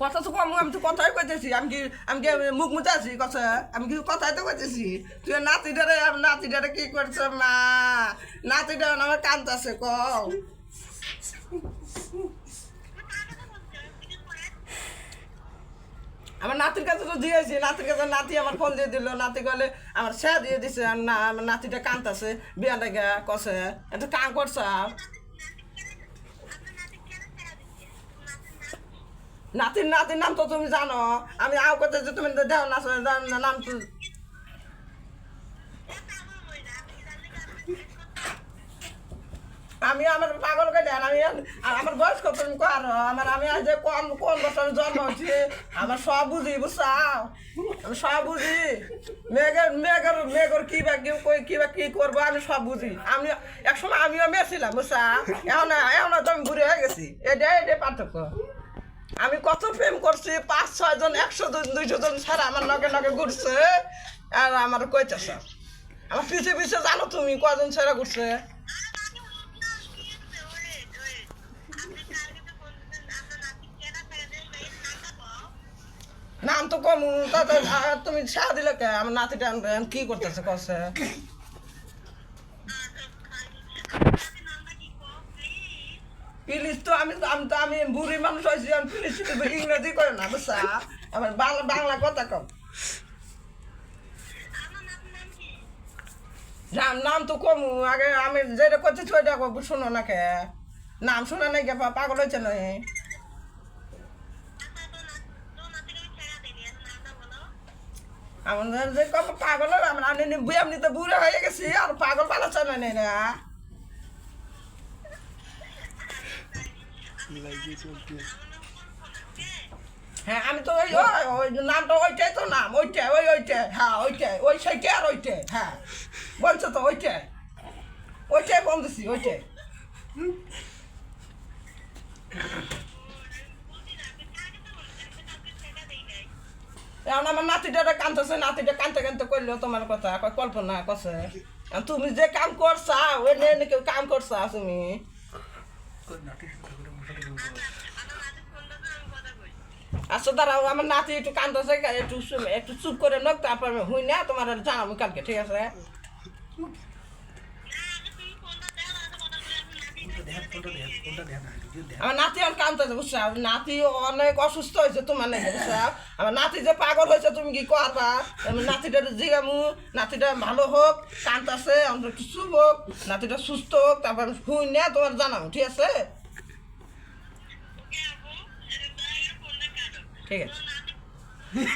কথা তো কম, আমি তো কথাই কইতেছি। আমি কি আমি কি মুখ মুছে আছি? কথা আমি কি কথাই তো কইতেছি? তুই নাতিটারে নাতিটারে কি করছে, মা? নাতিটা আমার কান্দাছে কও। আমার নাতির কাছে তো দিয়েছি। নাতির কাছে নাতি আমার ফোন দিয়ে দিল। নাতি গেলে আমার সে দিয়ে দিছে, না, আমার নাতিটা কান্দাছে বিয়াটা গা কষে এটা কাম করছ নাতির নাতির নাম তো তুমি জানো। আমি আও করতে যে তুমি দেও না নাম তো আমি আমার পাগল কে দেন, আমি আমার বয়স কত কর আমার আমি আজ কোন কোন বছর জন্ম হচ্ছে আমার সব বুঝি, বুঝছাও? আমি সব বুঝি। মেঘের মেঘের মেঘর কি বা কি কই কি বা কি করব, আমি সব বুঝি। আমি একসময় আমিও মেয়েছিলাম বুঝছা? এখন এখন তো আমি বুড়ি হয়ে গেছি। এটাই এটাই পার্থক্য। আমি কত প্রেম করছি, পাঁচ, ছয় জন, একশো জন, দুইশো জন ছাড়া আমার নগে নগে ঘুরছে, আর আমার কইতেছ, আমার পিছে পিছে জানো তুমি কজন ছেড়ে ঘুরছে? নাম তো কম তুমি ছাড়া দিলে কে? আমার নাতিটা আনবে কি করতেছে কছে প্লিজ তো আমি আমি তো আমি বুড়ি মানুষ হয়েছি, আমি ইংরেজি করে না, বুঝছা? আমার বাংলা বাংলা কথা কম নাম নাম তো কম। আগে আমি যেটা করছি কব শোনো না কে? নাম শোনা নাই পা- পাগল হয়েছে নয়? আমাদের যে পাগল, আমরা আমি এমনি তো বুড়ে হয়ে গেছি, আর পাগল পালাচ্ছে না নেই না হ্যাঁ আমি তো ওই ওই- নামটা ওইটাই তো নাম ওইটাই ওই ওইটাই হ্যাঁ ওইটাই ওই সেইটাই আর ওইটাই হ্যাঁ। বলছো তো ওইটাই। ওইটাই বলতেছি ওইটাই। এখন আমার নাতিটা কানতেছে নাতিটা কানতে কানতে করল তোমার কথা কল্পনা কছে তুমি যে কাম করছা ওই নিয়ে কেউ কাম করছা তুমি। আচ্ছা দাঁড়াও, আমার নাতি একটু কান্দছে, একটু একটু চুপ করে নোক, তারপর হুই না, তোমার জানাব কালকে, ঠিক আছে? আমার নাতি আর কান্দতেছে বুঝছ? নাতি অনেক অসুস্থ হয়েছে তোমার নাকি, বুঝছ? আমার নাতি যে পাগল হয়েছে, তুমি কি করবা? নাতিটা জিগামু, নাতিটা ভালো হোক কান্দতেছে অন্তত চুপ হোক, নাতিটা সুস্থ হোক, তারপর হুই না, তোমার জানাব, ঠিক আছে? ঠিক আছে।